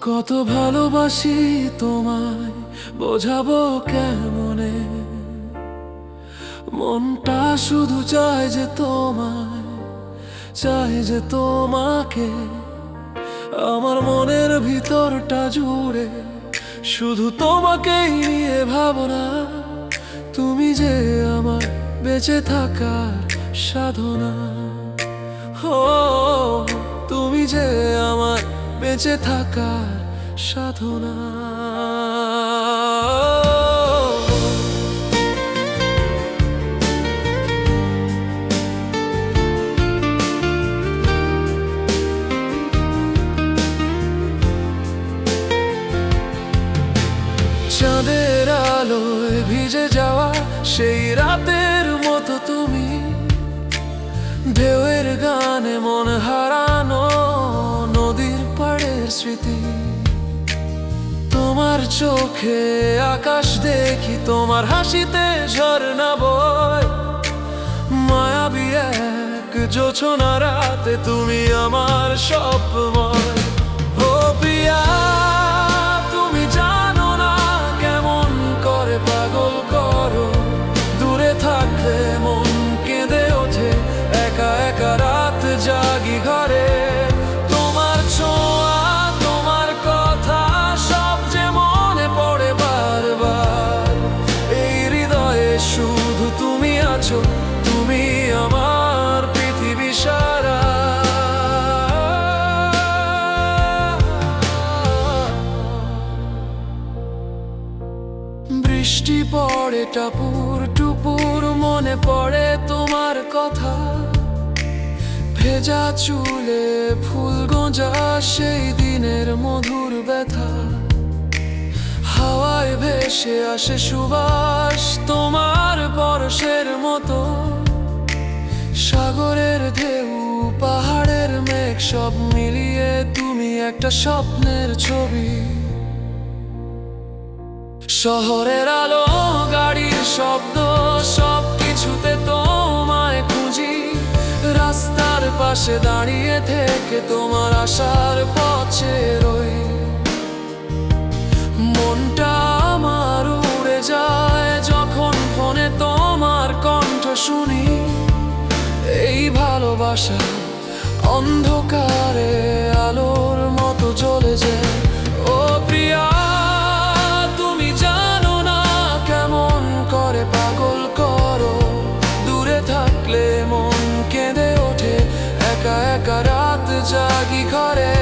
কত ভালোবাসি তোমায়, বোঝাবো কেমনে? মনটা শুধু চায় যে তোমায়, চায় যে তোমাকে। আমার মনের ভিতরটা জুড়ে শুধু তোমাকেই নিয়ে ভাবনা। তুমি যে আমার বেঁচে থাকার সাধনা। ও, তুমি যে আমার বেঁচে থাকার সাধনা। চাঁদের আলোয় ভিজে যাওয়া সেই রাতের মতো তুমি, ঢেউয়ের গানে মন পাড়ের স্মৃতি। তোমার চোখে আকাশ দেখি, তোমার হাসিতে ঝর্ণা বয়। মায়াবি এক জোছনা রাতে তুমি আমার স্বপ্নময়। ও প্রিয়া বৃষ্টি পড়ে, টাপুর টুপুর মনে পড়ে তোমার কথা। ভেজা চুলে ফুল গোঁজা সেই দিনের মধুর ব্যথা। হাওয়ায় ভেসে আসে সুবাস তোমার পরশের মতো। সাগরের ঢেউ, পাহাড়ের মেঘ, সব মিলিয়ে তুমি একটা স্বপ্নের ছবি। শহরের আলো, গাড়ির শব্দ সব কিছুতে তোমায় খুঁজি। রাস্তার পাশে দাঁড়িয়ে থেকে তোমার আসার পথে রই। মনটা আমার উড়ে যায় যখন ফোনে তোমার কণ্ঠ শুনি। এই ভালোবাসা অন্ধকারে আলোর জাগি ঘরে,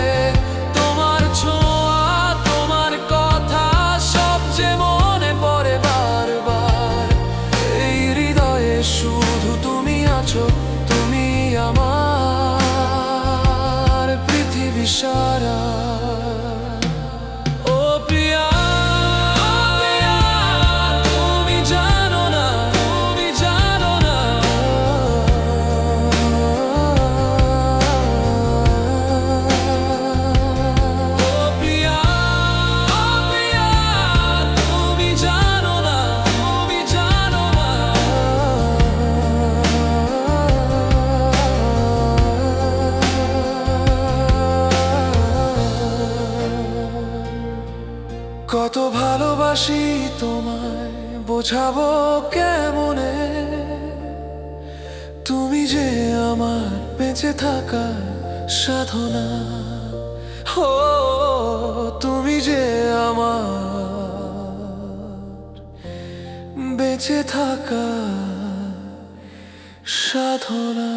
তোমার ছোঁয়া, তোমার কথা সব যে মনে পড়ে বারবার। এই হৃদয়ে শুধু তুমি আছো, তুমি আমার পৃথিবী সারা। কত ভালোবাসি তোমায়, বোঝাবো কেমনে? তুমি যে আমার বেঁচে থাকা সাধনা। ও, তুমি যে আমার বেঁচে থাকা সাধনা।